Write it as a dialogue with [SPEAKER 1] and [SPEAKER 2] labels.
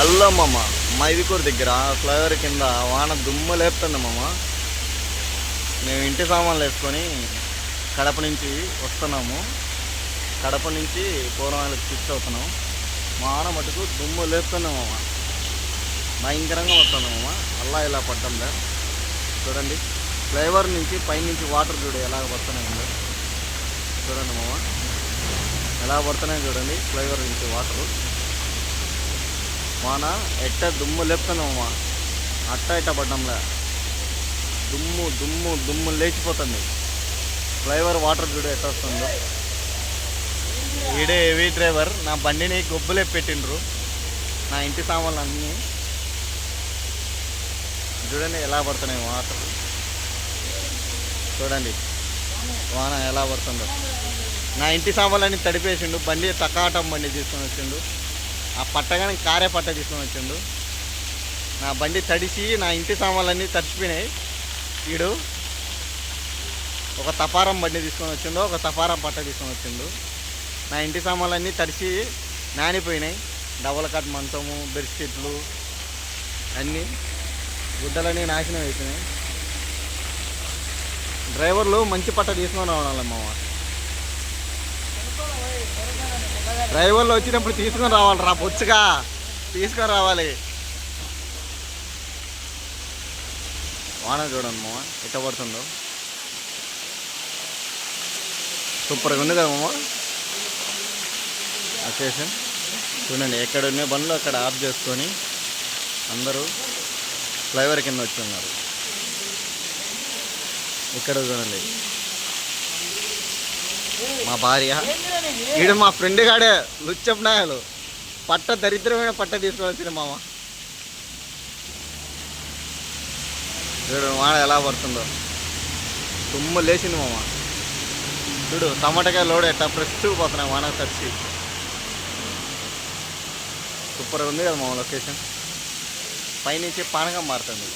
[SPEAKER 1] Hello మామ. మైదుకూరు దగ్గర flyover కింద వాన దుమ్మ లేపుతుంది మామ. మేము ఇంటి సామాన్లు వేసుకొని కడప నుంచి వస్తున్నాము. కడప నుంచి పూర్వాలకు షిఫ్ట్ అవుతున్నాం. వాన మటుకు దుమ్ము లేపుతున్నాం మామ. భయంకరంగా వస్తున్నాం మామ. అల్లా ఇలా పడ్డంలే చూడండి. ఫ్లైఓవర్ నుంచి పైనుంచి వాటర్ చూడు ఎలా పడుతున్నాయి చూడండి మామ. ఎలా పడుతున్నాయి చూడండి. ఫ్లైఓవర్ నుంచి వాటరు. వాన ఎట్ట దుమ్ము లేపుతున్నామమ్మా అట్ట ఇట్ట పడ్డంలే. దుమ్ము దుమ్ము దుమ్ము లేచిపోతుంది. ఫ్లైవర్ వాటర్ చూడు ఎట్ట వస్తుందో. ఈడే హెవీ డ్రైవర్ నా బండిని గొబ్బులే పెట్టిండ్రు. నా ఇంటి సామాన్లు అన్నీ చూడండి ఎలా పడుతున్నాయి వాటర్. చూడండి. వాన ఎలా పడుతుందో. నా ఇంటి సామాన్లన్నీ తడిపేసిండు బండి తకాటం బండి తీసుకొని వచ్చిండు. ఆ పట్టగానే కారే పట్ట తీసుకొని వచ్చిండు. నా బండి తడిసి నా ఇంటి సామాన్లన్నీ తడిచిపోయినాయి వీడు ఒక తపారం బండి తీసుకొని వచ్చిండు ఒక తపారం పట్ట తీసుకొని వచ్చిండు. నా ఇంటి సామాన్లన్నీ తడిసి నానిపోయినాయి. డబల్ కట్ మంచము బెడ్షీట్లు అన్నీ గుడ్డలన్నీ నాశనం అయిపోయినాయి. డ్రైవర్లు మంచి పట్ట తీసుకొని రావాలి మామ డ్రైవర్లు వచ్చినప్పుడు తీసుకొని రావాలి రా బొచ్చుగా. తీసుకొని రావాలి. వాన చూడండి మామ ఎట్ట పడుతుందో. సూపర్గా ఉంది కదా మామ. అకేషన్. చూడండి ఎక్కడ ఉన్న బండ్లు అక్కడ ఆఫ్ చేసుకొని అందరూ ఫ్లైఓవర్ కింద వచ్చి ఉన్నారు. ఇక్కడ చూడండి. మా భార్య. వీడు మా ఫ్రెండ్ కాడే లుచ్చప్నాయాలు. పట్ట దరిద్రమైన పట్ట తీసుకోవాల్సిన మామ. చూడు వాన ఎలా పడుతుందో. తుమ్ము లేచింది మామ. చూడు టమాటకాయ లోడ్ ఎట్టా ఫ్రెష్ పోతున్నాయి వాన తడిచి సూపర్గా ఉంది కదా మామ లొకేషన్. పైనుంచి పానకం మారుతుంది.